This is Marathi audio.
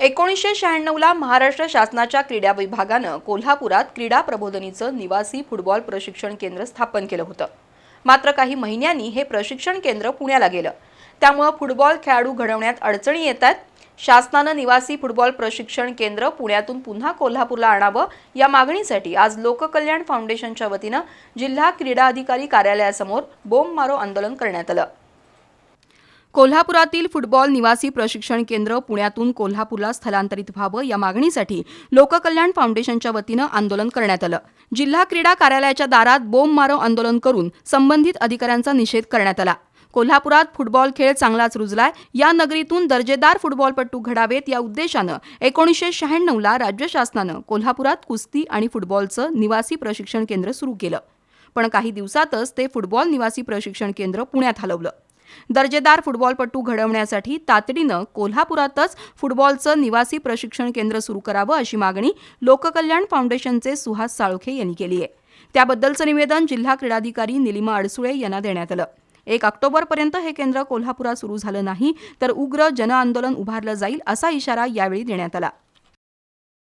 एकोणीसशे शहाण्णवला महाराष्ट्र शासनाच्या क्रीडा विभागानं कोल्हापुरात क्रीडा प्रबोधनीचं निवासी फुटबॉल प्रशिक्षण केंद्र स्थापन केलं होतं. मात्र काही महिन्यांनी हे प्रशिक्षण केंद्र पुण्याला गेलं. त्यामुळं फुटबॉल खेळाडू घडवण्यात अडचणी येत आहेत शासनानं निवासी फुटबॉल प्रशिक्षण केंद्र पुण्यातून पुन्हा कोल्हापूरला आणावं या मागणीसाठी आज लोककल्याण फाउंडेशनच्या वतीनं जिल्हा क्रीडा अधिकारी कार्यालयासमोर बोंब मारो आंदोलन करण्यात आलं. कोल्हापुरातील फुटबॉल निवासी प्रशिक्षण केंद्र पुण्यातून कोल्हापूरला स्थलांतरित व्हावं या मागणीसाठी लोककल्याण फाउंडेशनच्या वतीनं आंदोलन करण्यात आलं. जिल्हा क्रीडा कार्यालयाच्या दारात बोंब मारो आंदोलन करून संबंधित अधिकाऱ्यांचा निषेध करण्यात आला. कोल्हापुरात फुटबॉल खेळ चांगलाच रुजलाय. या नगरीतून दर्जेदार फुटबॉलपटू घडावेत या उद्देशानं एकोणीसशे शहाण्णवला राज्य शासनानं कोल्हापुरात कुस्ती आणि फुटबॉलचं निवासी प्रशिक्षण केंद्र सुरू केलं. पण काही दिवसातच ते फुटबॉल निवासी प्रशिक्षण केंद्र पुण्यात हलवलं. दर्जेदार फुटबॉलपटू घडवण्यासाठी तातडीनं कोल्हापुरातच फुटबॉलचं निवासी प्रशिक्षण केंद्र सुरू करावं अशी मागणी लोककल्याण फाउंडेशनचे सुहास साळोखे यांनी केली आहे. त्याबद्दलचं निवेदन जिल्हा क्रीडाधिकारी निलिमा अडसुळे यांना देण्यात आलं. एक ऑक्टोबरपर्यंत हे केंद्र कोल्हापुरात सुरू झालं नाही तर उग्र जनआंदोलन उभारलं जाईल असा इशारा यावेळी देण्यात आला.